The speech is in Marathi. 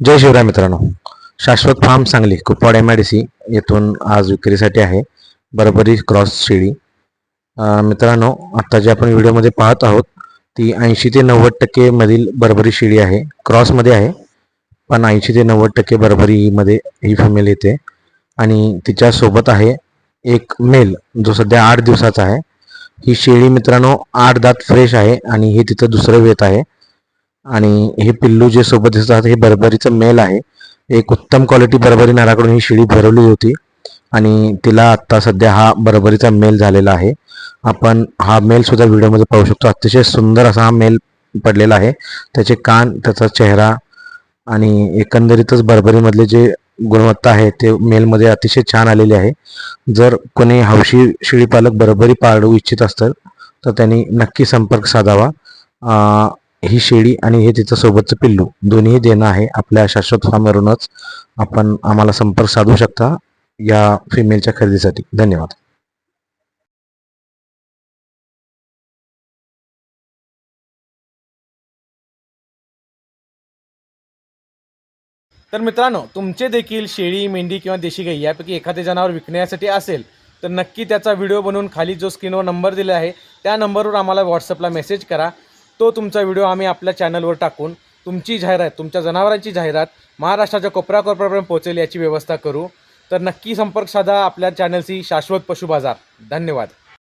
जय शिवराय मित्रांनो. Shashwat farm Sangli Kupwad M I D C येथून आज विक्रीसाठी आहे. बरोबरी क्रॉस शेळी मित्रांनो आत्ता जे आपण व्हिडिओमध्ये पाहत आहोत ती ऐंशी ते नव्वद टक्के मधील बरोबरी शेळी आहे. क्रॉसमध्ये आहे पण ऐंशी ते नव्वद टक्के बरोबरीमध्ये ही फिमेल येते. आणि तिच्यासोबत आहे एक मेल जो सध्या आठ दिवसाचा आहे. ही शेळी मित्रांनो आठ दात फ्रेश आहे आणि हे तिथं दुसरं वेत आहे. आणि हे पिल्लू जे सोबत दिसतात हे बरबरीचं मेल आहे. एक उत्तम क्वालिटी बरबरी नाराकडून ही शिडी भरवली होती. आणि तिला आत्ता सध्या हा बरबरीचा मेल झालेला आहे. आपण हा मेल सुद्धा व्हिडिओमध्ये पाहू शकतो. अतिशय सुंदर असा हा मेल पडलेला आहे. त्याचे कान त्याचा चेहरा आणि एकंदरीतच बरबरीमधले जे गुणवत्ता आहे ते मेलमध्ये अतिशय छान आलेले आहे. जर कोणी हौशी शिळी पालक बरबरी पाळू इच्छित असतात तर त्यांनी नक्की संपर्क साधावा. ही शेळी आणि हे तिचं सोबतचं पिल्लू दोन्ही देणं आहे आपल्या शाश्वत फार्मवरूनच. आपण आम्हाला संपर्क साधू शकता या फिमेलच्या खरेदीसाठी. धन्यवाद. तर मित्रांनो तुमचे देखील शेळी मेंढी किंवा देशी गाई यापैकी एखादे जनावर विकण्यासाठी असेल तर नक्की त्याचा व्हिडिओ बनवून खाली जो स्क्रीनवर नंबर दिला आहे त्या नंबरवर आम्हाला व्हॉट्सअपला मेसेज करा. तो तुमचा व्हिडिओ आम्ही आपल्या चॅनलवर टाकून तुमची जाहिरात तुमच्या जनावरांची जाहिरात महाराष्ट्राच्या कोपरा कोपऱ्यापर्यंत पोहोचेल याची व्यवस्था करू. तर नक्की संपर्क साधा आपल्या चॅनलशी शाश्वत पशु बाजार धन्यवाद.